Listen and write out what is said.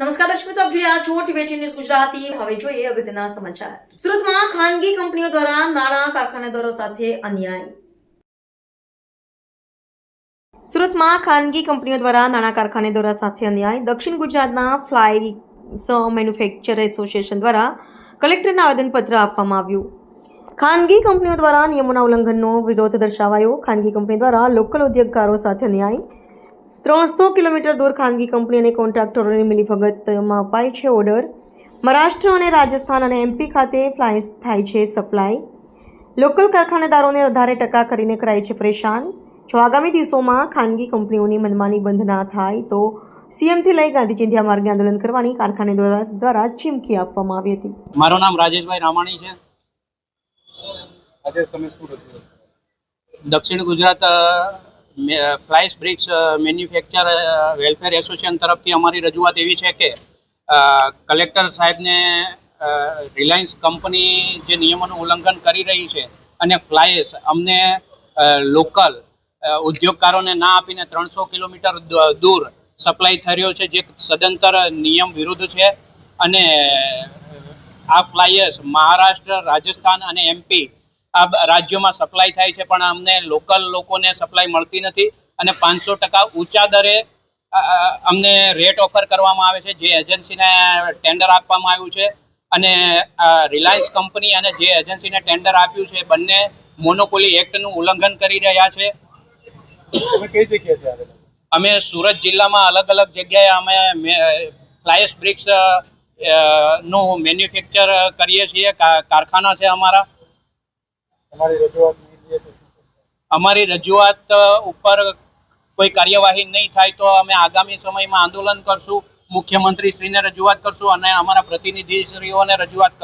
નમસ્કાર દર્શક મિત્રો, આપ જોઈ રહ્યા છો ટીવી ન્યૂઝ ગુજરાતી. હવે જોઈએ અગત્યના સમાચાર. સુરતમાં ખાનગી કંપનીઓ દ્વારા નાણાં કારખાનેદારો સાથે અન્યાય. સુરતમાં ખાનગી કંપનીઓ દ્વારા નાણાં કારખાનેદારો સાથે અન્યાય. દક્ષિણ ગુજરાતના ફ્લાય મેન્યુફેક્ચર એસોસિએશન દ્વારા કલેક્ટરને આવેદનપત્ર આપવામાં આવ્યું. ખાનગી કંપનીઓ દ્વારા નિયમોના ઉલ્લંઘનનો વિરોધ દર્શાવાયો. ખાનગી કંપની દ્વારા લોકલ ઉદ્યોગકારો સાથે ન્યાય ત્રણસો કિલોમીટર દૂર ખાનગી કંપની અને કોન્ટ્રાક્ટરોની મિલીભગતમાં અપાય છે ઓર્ડર. મહારાષ્ટ્ર અને રાજસ્થાન અને એમપી ખાતે ફ્લાય થાય છે સપ્લાય. લોકલ કારખાનેદારોને વધારે ટકા કરીને કરાય છે પરેશાન. જો આગામી દિવસોમાં ખાનગી કંપનીઓની મનમાની બંધ ના થાય તો સીએમથી લઈ ગાંધી ચિંધ્યા માર્ગે આંદોલન કરવાની કારખાને દ્વારા દ્વારા ચીમકી આપવામાં આવી હતી. મારું નામ રાજેશભાઈ રામાણી છે. આજે તમે શું દક્ષિણ Gujarat fly ash bricks manufacture welfare association તરફથી અમારી રજૂઆત એવી છે કે કલેક્ટર સાહેબને રિલાયન્સ કંપની જે નિયમોનું ઉલ્લંઘન કરી રહી છે અને ફ્લાયસ અમને લોકલ ઉદ્યોગકારોને ના આપીને ત્રણસો કિલોમીટર દૂર સપ્લાય થઈ રહ્યો છે, જે સદંતર નિયમ વિરુદ્ધ છે. અને આ ફ્લાયર્સ મહારાષ્ટ્ર, રાજસ્થાન અને એમપી આ રાજ્યોમાં સપ્લાય થાય છે પણ અમને લોકલ લોકોને સપ્લાય મળતી નથી. અને પાંચસો ટકા ઊંચા દરે અમને રેટ ઓફર કરવામાં આવે છે જે એજન્સીને ટેન્ડર આપવામાં આવ્યું છે. અને રિલાયન્સ કંપની અને જે એજન્સીને ટેન્ડર આપ્યું છે બંને મોનોપોલી એક્ટનું ઉલ્લંઘન કરી રહ્યા છે. અમે સુરત જિલ્લામાં અલગ અલગ જગ્યાએ અમે ફ્લાયસ બ્રિક્સનું મેન્યુફેક્ચર કરીએ છીએ કારખાના છે અમારા તમારી રજૂઆત નહીં લે તો શું કરશો? અમારી રજૂઆત ઉપર કોઈ કાર્યવાહી નહીં થાય તો અમે આગામી સમયમાં આંદોલન કરશું મુખ્યમંત્રી શ્રીને રજૂઆત કરશું અને અમારા પ્રતિનિધિશ્રીઓને રજૂઆત કરશું.